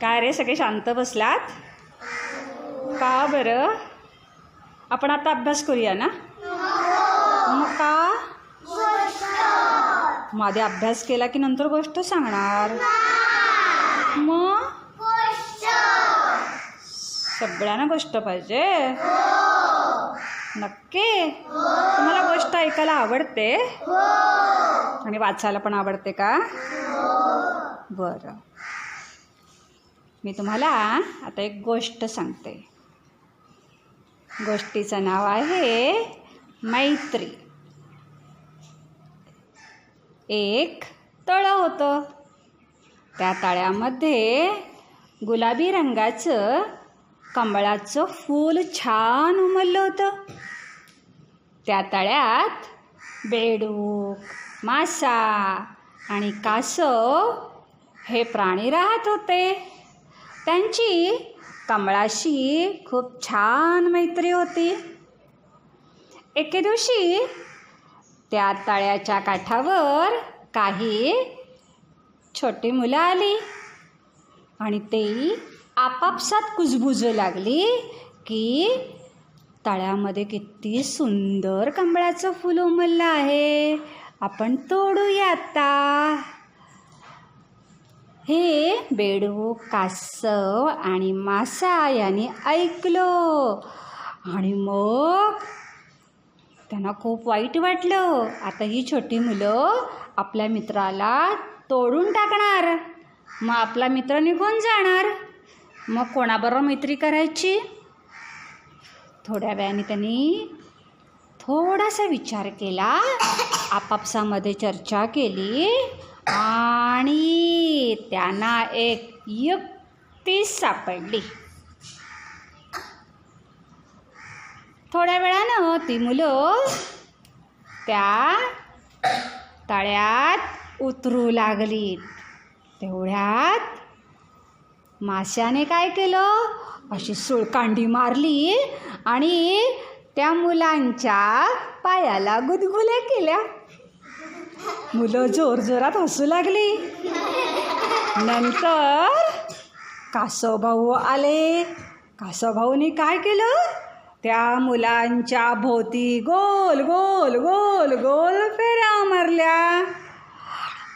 काय रे सगळे शांत बसलात? का बरं? आपण आता अभ्यास करूया ना? मग का? माझ्या अभ्यास केला की नंतर गोष्ट सांगणार. मग? सगळ्यांना गोष्ट पाहिजे? नक्की? तुम्हाला गोष्ट ऐकायला आवडते? आणि वाचायला पण आवडते का? बरं. मी तुम्हाला आता एक गोष्ट सांगते. गोष्टीचं नाव आहे मैत्री. एक तळं होतं. त्या तळ्यामध्ये गुलाबी रंगाचं कमळाचं फूल छान उमललं होतं. त्या तळ्यात बेडूक मासा आणि कासव हे प्राणी राहत होते. त्यांची कमळाशी खूप छान मैत्री होती. एके दिवशी त्या तळ्याच्या काठावर काही छोटी मुलं आली आणि ते आपापसात कुजबुजू लागली की तळ्यामध्ये किती सुंदर कमळाचं फुल उमललं आहे. आपण तोडूया आता. हे बेडूक कासव आणि मासा यांनी ऐकलो. आणि मग त्यांना खूप वाईट वाटलं. आता ही छोटी मुलं आपल्या मित्राला तोडून टाकणार. मग आपला मित्र निघून जाणार. मग कोणाबरोबर मैत्री करायची? थोड्या वेळाने त्यांनी थोडासा विचार केला. आपापसामध्ये चर्चा केली. आणि त्यांना एक युक्ती सापडली. थोड्या वेळानं ती मुलं त्या तळ्यात उतरू लागली तेवढ्यात माशाने काय केलं? अशी सुळकांडी मारली आणि त्या मुलांच्या पायाला गुदगुल्या केल्या. मुलं जोरजोरात हसू लागली. नंतर कासव भाऊ आले. कासव भाऊनी काय केलं? त्या मुलांच्या भोवती गोल गोल गोल गोल फेऱ्या मारल्या.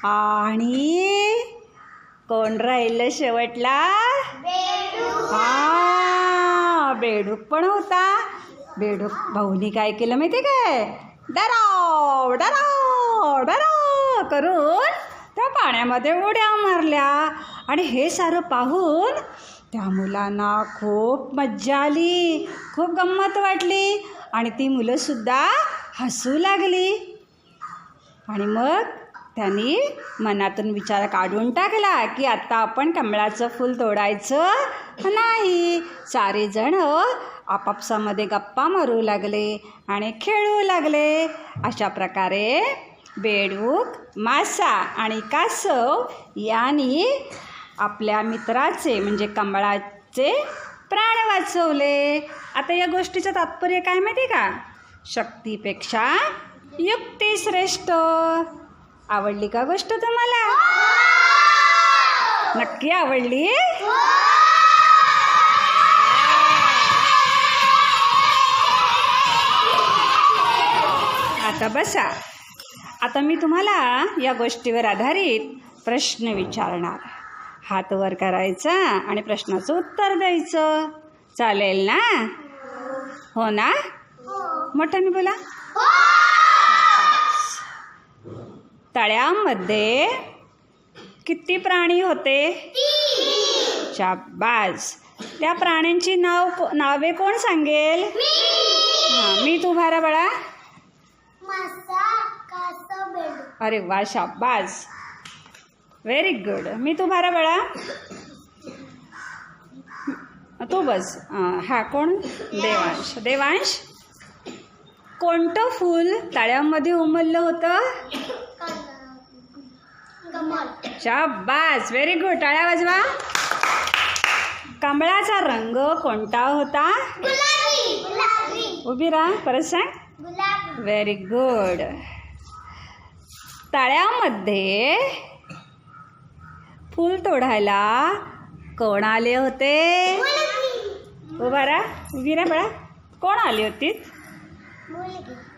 आणि कोण राहिलं शेवटला? हा बेडूक पण होता. बेडूक भाऊनी काय केलं माहिती काय? डराव डराव. डराव करून त्या पाण्यामध्ये उड्या मारल्या. आणि हे सारं पाहून त्या मुलांना खूप मज्जा आली खूप गंमत वाटली. आणि ती मुलंसुद्धा हसू लागली. आणि मग त्यांनी मनातून विचार काढून टाकला की आत्ता आपण कमळाचं फूल तोडायचं नाही. सारेजण आपापसामध्ये गप्पा मारू लागले आणि खेळू लागले. अशा प्रकारे बेडूक मासा आणि कासव यांनी आपल्या मित्राचे म्हणजे कमळाचे प्राण वाचवले. आता या गोष्टीचं तात्पर्य काय माहिती का? शक्तीपेक्षा युक्ती श्रेष्ठ. आवडली का गोष्ट तुम्हाला? नक्की आवडली? आता बसा. आता मी तुम्हाला या गोष्टीवर आधारित प्रश्न विचारणार हात वर करायचा आणि प्रश्नाचं उत्तर द्यायचं. चालेल ना? हो ना? मोठ्याने बोला. तळ्यामध्ये किती प्राणी होते? शाबास. त्या प्राण्यांची नाव नावे कोण सांगेल? हां मी तू भारा बाळा अरे वा शाबास. व्हेरी गुड मी तू भारा बाळा तू बस. हा कोण? देवांश. देवांश कोणतं फूल तळ्यामध्ये उमललं होतं? शाबास. व्हेरी गुड टाळ्या वाजवा. कमळाचा रंग कोणता होता? उभी राहा परत सांग. व्हेरी गुड तळ्यामध्ये फूल तोडायला कोण आले होते? बरा राहा. उभी बाळा. कोण आली होती?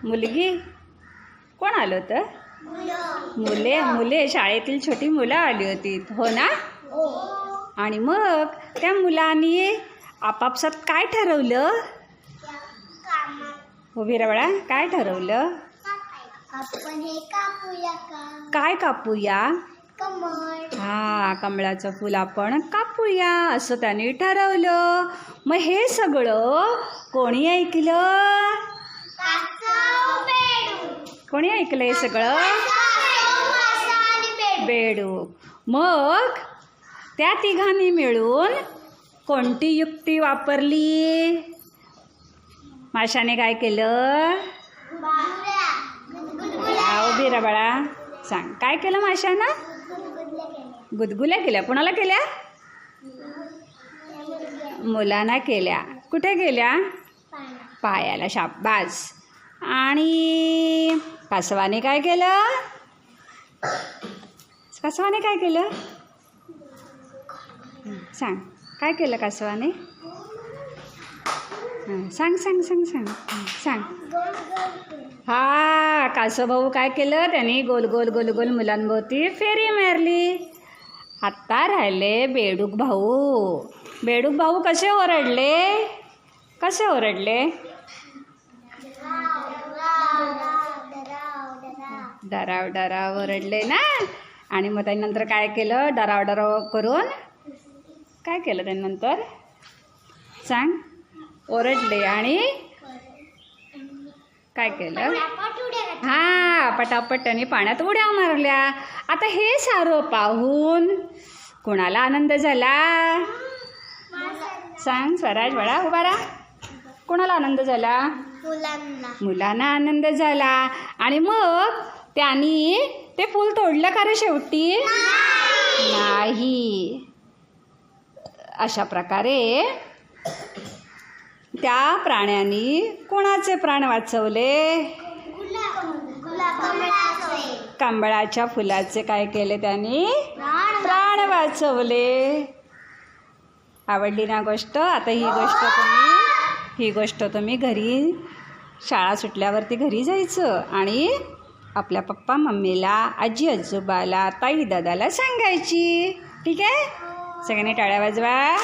मुलगी. कोण आलं होतं? मुले. मुले. शाळेतील छोटी मुलं आली होती. हो ना? आणि मग त्या मुलांनी आपापसात काय ठरवलं? उभी राहा बाळा. काय ठरवलं? आपण हे कापूया का? काय कापूया? कमळ. हा कमळाचं फूल आपण कापूया असं त्याने ठरवलं. मग हे सगळं कोणी ऐकलं? कोणी ऐकलं हे सगळं? बेडू. मग त्या तिघांनी मिळून कोणती युक्ती वापरली? माशाने काय केलं? उभी रा बाळा. सांग. काय केलं माशानं? गुदगुल्या केल्या. गुदगुल्या केल्या कुणाला केल्या? मुलांना केल्या. कुठे गेल्या? पायाला. शाबास. आणि कासवाने काय केलं? कासवाने काय केलं? सांग. काय केलं कासवाने सांग सांग सांग सांग. सांग. हा कासवभाऊ काय केलं? त्यांनी गोल गोल गोल गोल मुलांभोवती फेरी मारली. आत्ता राहिले बेडूक भाऊ. बेडूक भाऊ कसे ओरडले? कसे ओरडले? डराव, डराव, डराव डराव ओरडले ना? आणि मग त्यानंतर काय केलं? डराव डराव करून? काय केलं त्यानंतर? सांग. ओरडले आणि काय केलं. हा पटापट त्याने पाण्यात उड्या मारल्या. आता हे सारं पाहून कोणाला आनंद झाला? सांग स्वराज बळा उभा राहा. कोणाला आनंद झाला? मुलांना. मुलांना आनंद झाला. आणि मग त्यांनी ते फूल तोडलं का रे शेवटी? नाही. अशा प्रकारे त्या प्राण्यांनी कोणाचे प्राण वाचवले? कांबळाच्या फुलाचे काय केले त्यांनी? प्राण वाचवले. आवडली ना गोष्ट? आता ही गोष्ट तुम्ही ही गोष्ट तुम्ही घरी शाळा सुटल्यावरती घरी जायचं आणि आपल्या पप्पा मम्मीला आजी आजोबाला ताई दादाला सांगायची. ठीक आहे? सगळ्यांनी टाळ्या वाजवा.